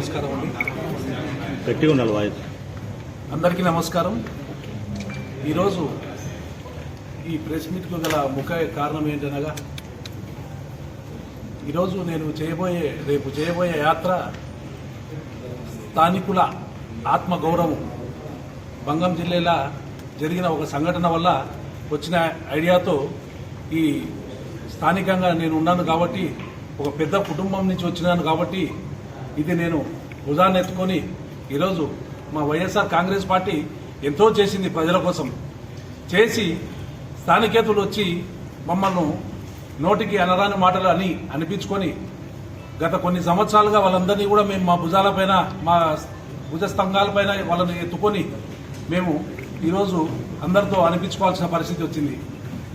నమస్కారం అండి. గట్టిగా ఉండాలి వాయిస్ అందరికీ నమస్కారం. ఈరోజు ఈ ప్రెస్ మీట్కు గల ముఖ్య కారణం ఏంటనగా ఈరోజు నేను చేయబోయే రేపు చేయబోయే యాత్ర స్థానికుల ఆత్మగౌరవం. బంగం జిల్లాలో జరిగిన ఒక సంఘటన వల్ల వచ్చిన ఐడియాతో ఈ స్థానికంగా నేను ఉన్నాను కాబట్టి ఒక పెద్ద కుటుంబం నుంచి వచ్చినాను కాబట్టి ఇది నేను ఉదాహరణ ఎత్తుకొని ఈరోజు మా వైఎస్ఆర్ కాంగ్రెస్ పార్టీ ఎంతో చేసింది ప్రజల కోసం. చేసి స్థానికేతులు వచ్చి మమ్మల్ని నోటికి అనరాని మాటలు అని అనిపించుకొని గత కొన్ని సంవత్సరాలుగా వాళ్ళందరినీ కూడా మేము మా భుజాలపైన మా భుజ స్తంభాలపైన వాళ్ళని ఎత్తుకొని మేము ఈరోజు అందరితో అనిపించుకోవాల్సిన పరిస్థితి వచ్చింది.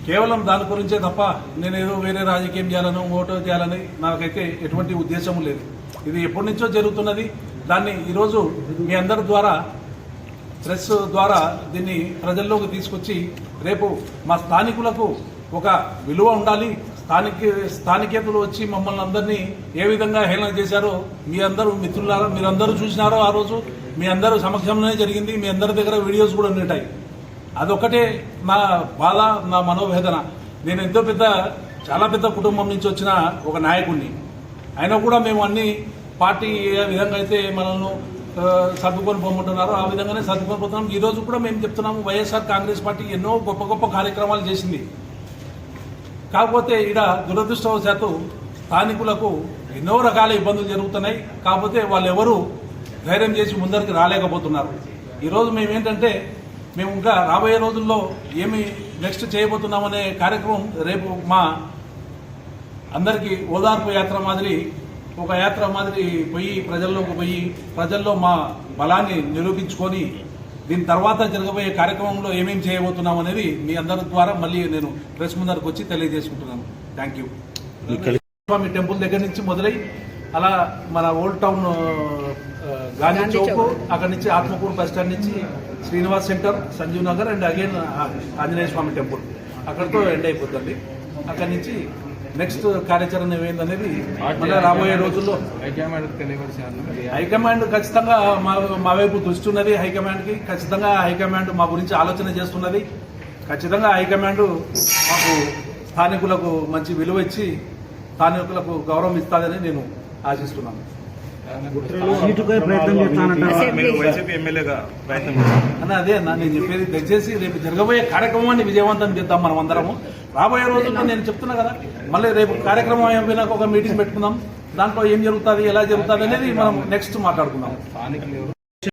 కేవలం దాని గురించే తప్ప నేను వేరే రాజకీయం చేయాలను ఓటో చేయాలని నాకైతే ఎటువంటి ఉద్దేశం లేదు. ఇది ఎప్పటి నుంచో జరుగుతున్నది. దాన్ని ఈరోజు మీ అందరి ద్వారా ప్రెస్ ద్వారా దీన్ని ప్రజల్లోకి తీసుకొచ్చి రేపు మా స్థానికులకు ఒక విలువ ఉండాలి. స్థానిక స్థానికేతలు వచ్చి మమ్మల్ని అందరినీ ఏ విధంగా హేళన చేశారో మీ అందరూ మిత్రులారా మీరందరూ చూసినారో ఆ రోజు మీ అందరూ సమక్షంలోనే జరిగింది. మీ అందరి దగ్గర వీడియోస్ కూడా ఉంటాయి అదొక్కటే నా బాధ నా మనోవేదన. నేను ఎంతో పెద్ద చాలా పెద్ద కుటుంబం నుంచి వచ్చిన ఒక నాయకుడిని అయినా కూడా మేము అన్ని పార్టీ ఏ విధంగా అయితే మనల్ని సర్దుకొని పొమ్మంటున్నారో ఆ విధంగానే సర్దుకొని పోతున్నాం. ఈ రోజు కూడా మేము చెప్తున్నాము వైఎస్ఆర్ కాంగ్రెస్ పార్టీ ఎన్నో గొప్ప గొప్ప కార్యక్రమాలు చేసింది. కాకపోతే ఇక్కడ దురదృష్టవశాత్తు స్థానికులకు ఎన్నో రకాల ఇబ్బందులు జరుగుతున్నాయి. కాకపోతే వాళ్ళు ఎవరు ధైర్యం చేసి ముందరికి రాలేకపోతున్నారు. ఈరోజు మేము ఏంటంటే మేము ఇంకా రాబోయే రోజుల్లో ఏమి నెక్స్ట్ చేయబోతున్నామనే కార్యక్రమం రేపు మా అందరికీ ఓదార్పు యాత్ర మాదిరి ఒక యాత్ర మాదిరి పోయి ప్రజల్లోకి పోయి ప్రజల్లో మా బలాన్ని నిరూపించుకొని దీని తర్వాత జరగబోయే కార్యక్రమంలో ఏమేం చేయబోతున్నాం అనేది మీ అందరి ద్వారా మళ్ళీ నేను ప్రెస్ ముందరకు వచ్చి తెలియజేసుకుంటున్నాను. థ్యాంక్ యూ స్వామి టెంపుల్ దగ్గర నుంచి మొదలై అలా మన ఓల్డ్ టౌన్ గాంధీ చౌక్ అక్కడ నుంచి ఆత్మకూరు బస్ స్టాండ్ నుంచి Srinivas centre Sanjeev Nagar and again Anjaneya Swamy temple. అక్కడితో ఎండ్ అయిపోతుంది. అక్కడి నుంచి నెక్స్ట్ కార్యాచరణ ఏమైందనేది మళ్ళీ రాబోయే రోజుల్లో హైకమాండ్ ఖచ్చితంగా మా మా వైపు దృష్టి ఉన్నది. హైకమాండ్కి ఖచ్చితంగా హైకమాండ్ మా గురించి ఆలోచన చేస్తున్నది. ఖచ్చితంగా హైకమాండ్ మాకు స్థానికులకు మంచి విలువ ఇచ్చి స్థానికులకు గౌరవం ఇస్తాదని నేను ఆశిస్తున్నాను. సీటుకై ప్రయత్నం అన్న అదే అన్న నేను చెప్పేది దయచేసి రేపు జరగబోయే కార్యక్రమాన్ని విజయవంతం చేద్దాం మనం అందరము. రాబోయే రోజుల్లో నేను చెప్తున్నా కదా మళ్ళీ రేపు కార్యక్రమం అయిపోయినాక ఒక మీటింగ్ పెట్టుకుందాం. దాంట్లో ఏం జరుగుతుంది ఎలా జరుగుతుంది అనేది మనం నెక్స్ట్ మాట్లాడుకుందాం.